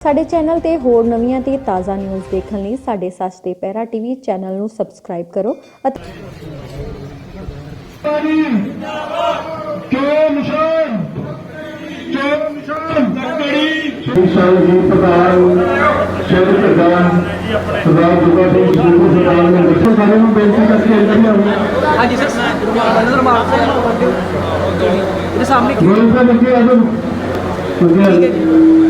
ਸਾਡੇ ਚੈਨਲ ਤੇ ਹੋਰ ਨਵੀਆਂ ਤੇ ਤਾਜ਼ਾ ਨਿਊਜ਼ ਦੇਖਣ ਲਈ ਸਾਡੇ ਸੱਚ ਦੇ ਪਹਿਰਾ ਟੀਵੀ ਚੈਨਲ ਨੂੰ ਸਬਸਕ੍ਰਾਈਬ ਕਰੋ ਅਤੇ ਚੋ ਨਿਸ਼ਾਨ ਚੋ ਨਿਸ਼ਾਨ ਤਕੜੀ ਵਿਸ਼ਾਲ ਜੀ ਪ੍ਰਧਾਨ ਸ਼ਹਿਰ ਪ੍ਰਧਾਨ ਸਰਦਾਰ ਦੁੱਗਾ ਸਿੰਘ ਜੀ ਸਰਦਾਰ ਨੇ ਦੱਸੋ ਸਾਰੇ ਨੂੰ ਬੇਨਤੀ ਕਰਕੇ ਅੰਦਰ ਹੀ ਆਉਣਾ ਹਾਂਜੀ ਸਰ ਨਜ਼ਰ ਮਾਰ ਸਕਦੇ ਇਹਦੇ ਸਾਹਮਣੇ ਗੁਰੂ ਸਾਹਿਬ ਅੱਗੇ ਆ ਜਾਓ ਅੱਗੇ ਆ ਜਾਓ।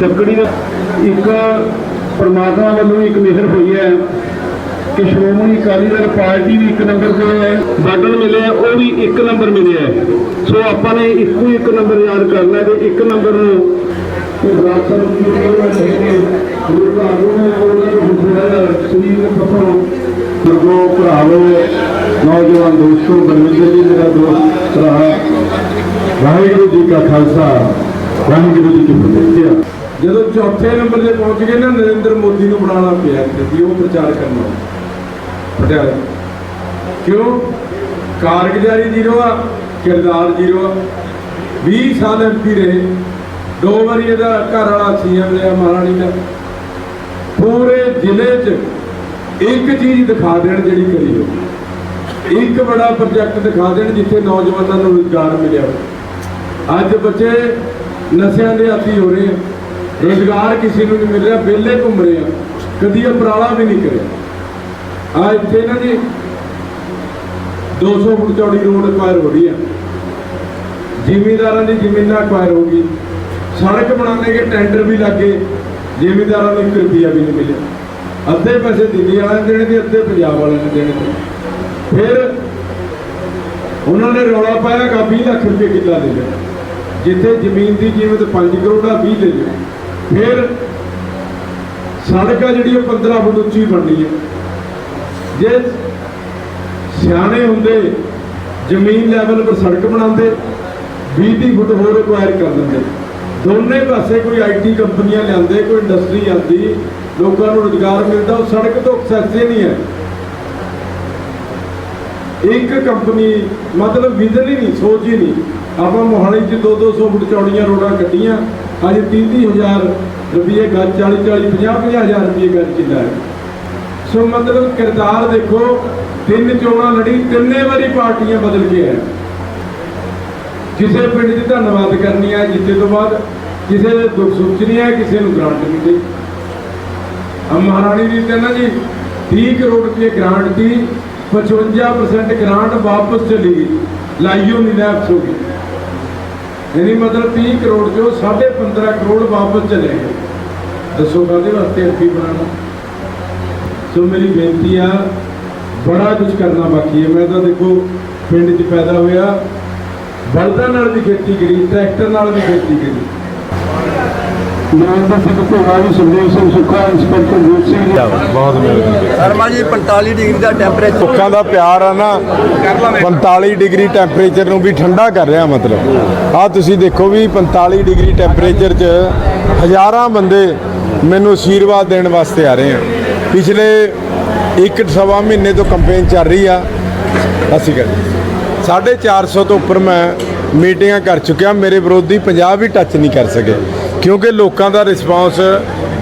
ਤਕੜੀ ਦਾ ਇੱਕ ਪਰਮਾਤਮਾ ਵੱਲੋਂ ਇੱਕ ਮਿਹਰ ਹੋਈ ਹੈ ਕਿ ਸ਼੍ਰੋਮਣੀ ਅਕਾਲੀ ਦਲ ਪਾਰਟੀ ਵੀ ਇੱਕ ਨੰਬਰ ਤੇ ਹੈ ਬਾਦਲ ਮਿਲਿਆ ਉਹ ਵੀ ਇੱਕ ਨੰਬਰ ਮਿਲਿਆ ਸੋ ਆਪਾਂ ਨੇ ਇੱਕੋ ਇੱਕ ਨੰਬਰ ਯਾਦ ਕਰਨਾ ਹੈ ਤੇ ਇੱਕ ਨੰਬਰ ਨੂੰ ਰਾਜਸਰ ਦੀ ਉਹਨਾਂ ਨੇ ਗੁਰੂ ਘਰ ਨੂੰ ਉਹਨਾਂ ਨੂੰ ਹੁਸਨ ਸਰੀਰ ਪੱਖੋਂ ਗੁਰੂ ਭਰਾਵੋ ਨੌਜਵਾਨ ਦੋਸਤੋ ਬਲਵਿੰਦਰ ਜੀ ਮੇਰਾ ਦੋਸਤ, ਭਰਾ ਵਾਹਿਗੁਰੂ ਜੀ ਕਾ ਖਾਲਸਾ, ਵਾਹਿਗੁਰੂ ਜੀ ਕੀ ਫਤਿਹ। ਜਦੋਂ ਚੌਥੇ ਨੰਬਰ ਤੇ ਪਹੁੰਚ ਗਏ ਨਾ, ਨਰਿੰਦਰ ਮੋਦੀ ਨੂੰ ਬਣਾਉਣਾ ਪਿਆ ਇੱਥੇ ਉਹ ਪ੍ਰਚਾਰ ਕਰਨਾ ਪਟਿਆਲੇ। ਕਿਉਂ? ਕਾਰਗੁਜ਼ਾਰੀ ਜ਼ੀਰੋ ਆ, ਕਿਰਦਾਰ ਜ਼ੀਰੋ ਆ। 20 ਸਾਲ ਐਮਪੀ ਰਹੇ। ਦੋ ਵਾਰੀ ਇਹਦਾ ਘਰ ਵਾਲਾ ਸੀਐਮ ਲਿਆ ਮਹਾਰਾਣੀ ਦਾ। ਪੂਰੇ ਜ਼ਿਲ੍ਹੇ 'ਚ ਇੱਕ ਚੀਜ਼ ਦਿਖਾ ਦੇਣ ਜਿਹੜੀ ਕਰੀ ਹੋ ਇੱਕ ਬੜਾ ਪ੍ਰੋਜੈਕਟ ਦਿਖਾ ਦੇਣ ਜਿੱਥੇ ਨੌਜਵਾਨਾਂ ਨੂੰ ਰੁਜ਼ਗਾਰ ਮਿਲਿਆ। ਅੱਜ ਬੱਚੇ ਨਸ਼ਿਆਂ ਦੇ ਆਦੀ ਹੋ ਰਹੇ ਆ। ਰੋਜ਼ਗਾਰ ਕਿਸੇ ਨੂੰ ਨਹੀਂ ਮਿਲ ਰਿਹਾ, ਵਿਹਲੇ ਘੁੰਮ ਰਹੇ ਆ। ਕਦੀ ਅਪਰਾਲਾ ਵੀ ਨਹੀਂ ਕਰਿਆ। ਆ ਇੱਥੇ ਨਾ ਜੀ 200 ਫੁੱਟ ਚੌੜੀ ਰੋਡ ਅਕਵਾਇਰ ਹੋ ਰਹੀ ਆ। ਜ਼ਿਮੀਂਦਾਰਾਂ ਦੀ ਜ਼ਮੀਨਾਂ ਅਕਵਾਇਰ ਹੋ ਗਈ। ਸੜਕ ਬਣਾਉਣੇ ਕੇ ਟੈਂਡਰ ਵੀ ਲੱਗੇ ਜ਼ਿਮੀਂਦਾਰਾਂ ਨੂੰ 1 ਰੁਪਿਆ ਵੀ ਨਹੀਂ ਮਿਲਿਆ। ਅੱਧੇ ਪੈਸੇ ਦਿੱਲੀ ਵਾਲਿਆਂ ਨੇ ਦੇਣੇ ਤੇ ਅੱਧੇ ਪੰਜਾਬ ਵਾਲਿਆਂ ਨੇ ਦੇਣੇ ਤੇ। ਫਿਰ ਉਹਨਾਂ ਨੇ ਰੌਲਾ ਪਾਇਆ ਕਿ 20 ਲੱਖ ਰੁਪਏ ਕਿੱਲਾ ਦੇ ਦਿਓ ਜਿੱਥੇ ਜ਼ਮੀਨ ਦੀ ਕੀਮਤ 5 ਕਰੋੜ ਆ 20 ਦੇ ਦਿਓ ਫਿਰ ਸੜਕ ਆ ਜਿਹੜੀ ਉਹ 15 ਫੁੱਟ ਉੱਚੀ ਬਣਨੀ ਹੈ। ਜੇ ਸਿਆਣੇ ਹੁੰਦੇ ਜ਼ਮੀਨ ਲੈਵਲ ਪਰ ਸੜਕ ਬਣਾਉਂਦੇ 20 ਫੁੱਟ ਹੋਰ ਰਿਕੁਆਇਰ ਕਰ ਦਿੰਦੇ। ਦੋਨੇ ਪਾਸੇ ਕੋਈ ਆਈਟੀ ਕੰਪਨੀਆਂ ਲਿਆਂਦੇ ਕੋਈ ਇੰਡਸਟਰੀ ਆਂਦੀ ਲੋਕਾਂ ਨੂੰ ਰੁਜ਼ਗਾਰ ਮਿਲਦਾ, ਉਹ ਸੜਕ ਤੋਂ ਐਕਸੈਸ ਹੀ ਨਹੀਂ ਹੈ। ਇੱਕ ਕੰਪਨੀ ਮਤਲਬ ਵਿਜ਼ਨ ਹੀ ਨਹੀਂ, ਸੋਚ ਹੀ ਨਹੀਂ। ਆਪਾਂ ਮੋਹਾਲੀ 'ਚ 2-200 ਫੁੱਟ ਚੌੜੀਆਂ ਰੋਡਾਂ ਕੱਢੀਆਂ ਅੱਜ 30 ਹਜ਼ਾਰ ਰੁਪਏ ਗੱਜ 40 40 50 50 ਹਜ਼ਾਰ ਰੁਪਏ ਗੱਜ ਕਿੱਲਾ ਹੈ ਸੋ ਮਤਲਬ ਕਿਰਦਾਰ ਦੇਖੋ, ਤਿੰਨ ਚੋਣਾਂ ਲੜੀ, ਤਿੰਨੇ ਵਾਰੀ ਪਾਰਟੀਆਂ ਬਦਲ ਕੇ ਆਏ। ਕਿਸੇ ਪਿੰਡ 'ਚ ਧੰਨਵਾਦ ਕਰਨੀ ਹੈ ਜਿੱਤੇ ਤੋਂ ਬਾਅਦ ਕਿਸੇ ਦੇ ਦੁੱਖ ਸੁੱਖ ਨਹੀਂ ਹੈ ਕਿਸੇ ਨੂੰ ਗ੍ਰਾਂਟ ਨਹੀਂ ਦੇ ਆ ਮਹਾਰਾਣੀ ਦੀ ਕਹਿੰਦਾ ਜੀ 30 ਕਰੋੜ ਰੁਪਏ ਗ੍ਰਾਂਟ ਦੀ 55% ਗ੍ਰਾਂਟ ਵਾਪਸ ਚਲੀ ਗਈ ਲਾਈਓ ਨਹੀਂ ਲੈਪਸ ਹੋ ਗਈ ਯਾਨੀ ਮਤਲਬ 30 ਕਰੋੜ ਚੋਂ 15.5 ਕਰੋੜ ਵਾਪਸ ਚਲੇ ਗਏ। ਦੱਸੋ ਕਾਹਦੇ ਵਾਸਤੇ ਐਮਪੀ ਬਣਾਉਣਾ? ਸੋ ਮੇਰੀ ਬੇਨਤੀ ਆ, ਬੜਾ ਕੁਝ ਕਰਨਾ ਬਾਕੀ ਹੈ। ਮੈਂ ਤਾਂ ਦੇਖੋ, ਪਿੰਡ 'ਚ ਪੈਦਾ ਹੋਇਆ। ਬਲਦਾਂ ਨਾਲ ਵੀ ਖੇਤੀ ਕਰੀ, ਟਰੈਕਟਰ ਨਾਲ ਵੀ ਖੇਤੀ ਕਰੀ। ਨਰਿੰਦਰ ਸਿੰਘ ਭੋਲਾ ਜੀ ਸੁਖਦੇਵ ਸਿੰਘ ਸੁੱਖਾ ਇੰਸਪੈਕਟਰ ਜੋਤ ਸਿੰਘ ਜੀ। ਬਹੁਤ ਮਿਹਰਬਾਨੀ ਸ਼ਰਮਾ ਜੀ 45 ਡਿਗਰੀ ਦਾ ਟੈਂਪਰੇਚਰ ਲੋਕਾਂ ਦਾ ਪਿਆਰ ਆ ਨਾ 45 ਡਿਗਰੀ ਟੈਂਪਰੇਚਰ ਨੂੰ ਵੀ ਠੰਡਾ ਕਰ ਰਿਹਾ ਮਤਲਬ। ਆ ਤੁਸੀਂ ਦੇਖੋ ਵੀ 45 ਡਿਗਰੀ ਟੈਂਪਰੇਚਰ 'ਚ ਹਜ਼ਾਰਾਂ ਬੰਦੇ ਮੈਨੂੰ ਅਸ਼ੀਰਵਾਦ ਦੇਣ ਵਾਸਤੇ ਆ ਰਹੇ ਆ। ਪਿਛਲੇ ਇੱਕ ਸਵਾ ਮਹੀਨੇ ਤੋਂ ਕੰਪੇਨ ਚੱਲ ਰਹੀ ਆ। ਅਸੀਂ ਕਰਦੇ 450 ਤੋਂ ਉੱਪਰ ਮੈਂ ਮੀਟਿੰਗਾਂ ਕਰ ਚੁੱਕਿਆ। ਮੇਰੇ ਵਿਰੋਧੀ ਪੰਜਾਬ ਵੀ ਟੱਚ ਨਹੀਂ ਕਰ ਸਕੇ। ਕਿਉਂਕਿ ਲੋਕਾਂ ਦਾ ਰਿਸਪਾਂਸ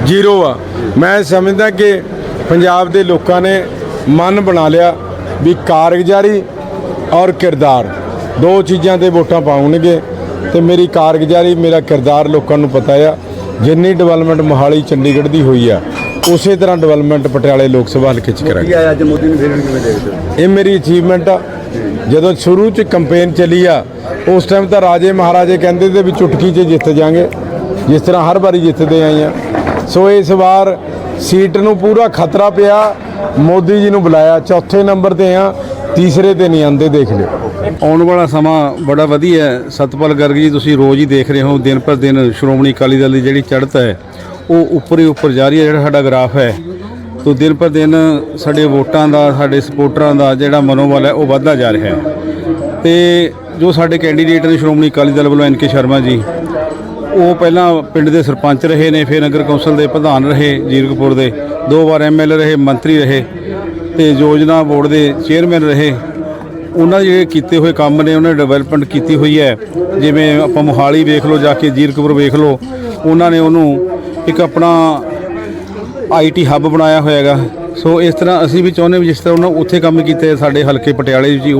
ਜ਼ੀਰੋ ਆ। ਮੈਂ ਸਮਝਦਾ ਕਿ ਪੰਜਾਬ ਦੇ ਲੋਕਾਂ ਨੇ ਮਨ ਬਣਾ ਲਿਆ ਵੀ ਕਾਰਗੁਜ਼ਾਰੀ ਔਰ ਕਿਰਦਾਰ ਦੋ ਚੀਜ਼ਾਂ ਤੇ ਵੋਟਾਂ ਪਾਉਣਗੇ ਤੇ ਮੇਰੀ ਕਾਰਗੁਜ਼ਾਰੀ ਮੇਰਾ ਕਿਰਦਾਰ ਲੋਕਾਂ ਨੂੰ ਪਤਾ ਆ। ਜਿੰਨੀ ਡਿਵੈਲਪਮੈਂਟ ਮੋਹਾਲੀ ਚੰਡੀਗੜ੍ਹ ਦੀ ਹੋਈ ਆ ਉਸੇ ਤਰ੍ਹਾਂ ਡਿਵੈਲਪਮੈਂਟ ਪਟਿਆਲੇ ਲੋਕ ਸਭਾ ਹਲਕੇ ਚ ਕਰਾਂਗੇ। ਆਇਆ ਅੱਜ ਮੋਦੀ ਨੂੰ ਫੇਰ ਕਿਵੇਂ ਦੇਖਦੇ ਹੋ? ਇਹ ਮੇਰੀ ਅਚੀਵਮੈਂਟ ਆ। ਜਦੋਂ ਸ਼ੁਰੂ ਚ ਕੰਪੇਨ ਚੱਲੀ ਆ ਉਸ ਟਾਈਮ ਤਾਂ ਰਾਜੇ ਮਹਾਰਾਜੇ ਕਹਿੰਦੇ ਤੇ ਵੀ ਚੁਟਕੀ 'ਚ ਜਿੱਤ ਜਾਾਂਗੇ। ਜਿਸ ਤਰ੍ਹਾਂ ਹਰ ਵਾਰੀ ਜਿੱਤਦੇ ਆਏ ਆ ਸੋ ਇਸ ਵਾਰ ਸੀਟ ਨੂੰ ਪੂਰਾ ਖਤਰਾ ਪਿਆ। ਮੋਦੀ ਜੀ ਨੂੰ ਬੁਲਾਇਆ। ਚੌਥੇ ਨੰਬਰ ਤੇ ਆ ਤੀਸਰੇ ਤੇ ਨਹੀਂ, ਆਂਦੇ ਦੇਖ ਲਿਓ। ਆਉਣ ਵਾਲਾ ਸਮਾਂ ਬੜਾ ਵਧੀਆ ਹੈ। ਸਤਪਾਲ ਗਰਗ ਜੀ, ਤੁਸੀਂ ਰੋਜ਼ ਹੀ ਦੇਖ ਰਹੇ ਹੋ। ਦਿਨ ਪਰ ਦਿਨ ਸ਼੍ਰੋਮਣੀ ਅਕਾਲੀ ਦਲ ਦੀ ਜਿਹੜੀ ਚੜ੍ਹਤ ਹੈ, ਉਹ ਉੱਪਰ ਹੀ ਉੱਪਰ ਜਾ ਰਹੀ ਹੈ। ਜਿਹੜਾ ਸਾਡਾ ਗ੍ਰਾਫ ਹੈ, ਤੋਂ ਦਿਨ ਪਰ ਦਿਨ ਸਾਡੇ ਵੋਟਾਂ ਦਾ, ਸਾਡੇ ਸਪੋਰਟਰਾਂ ਦਾ ਜਿਹੜਾ ਮਨੋਬਲ ਹੈ, ਉਹ ਵੱਧਦਾ ਜਾ ਰਿਹਾ ਹੈ। ਤੇ ਜੋ ਸਾਡੇ ਕੈਂਡੀਡੇਟ ਨੇ ਸ਼੍ਰੋਮਣੀ ਅਕਾਲੀ ਦਲ ਵੱਲੋਂ ਐਨ ਕੇ ਸ਼ਰਮਾ ਜੀ ਉਹ ਪਹਿਲਾਂ ਪਿੰਡ ਦੇ ਸਰਪੰਚ ਰਹੇ ਨੇ, ਫਿਰ ਨਗਰ ਕੌਂਸਲ ਦੇ ਪ੍ਰਧਾਨ ਰਹੇ ਜੀਰਕਪੁਰ ਦੇ। ਦੋ ਵਾਰ ਐਮਐਲਏ ਰਹੇ, ਮੰਤਰੀ ਰਹੇ ਤੇ ਯੋਜਨਾ ਬੋਰਡ ਦੇ ਚੇਅਰਮੈਨ ਰਹੇ। ਉਹਨਾਂ ਦੇ ਜਿਹੜੇ ਕੀਤੇ ਹੋਏ ਕੰਮ ਨੇ, ਉਹਨਾਂ ਨੇ ਡਿਵੈਲਪਮੈਂਟ ਕੀਤੀ ਹੋਈ ਹੈ। ਜਿਵੇਂ ਆਪਾਂ ਮੋਹਾਲੀ ਵੇਖ ਲਓ, ਜਾ ਕੇ ਜੀਰਕਪੁਰ ਵੇਖ ਲਓ, ਉਹਨਾਂ ਨੇ ਉਹਨੂੰ ਇੱਕ ਆਪਣਾ ਆਈਟੀ ਹੱਬ ਬਣਾਇਆ ਹੋਇਆ ਹੈਗਾ ਸੋ ਇਸ ਤਰ੍ਹਾਂ ਅਸੀਂ ਵੀ ਚਾਹੁੰਦੇ ਵੀ ਜਿਸ ਤਰ੍ਹਾਂ ਉਹਨਾਂ ਉੱਥੇ ਕੰਮ ਕੀਤੇ ਸਾਡੇ ਹਲਕੇ ਪਟਿਆਲੇ ਵਿੱਚ ਹੀ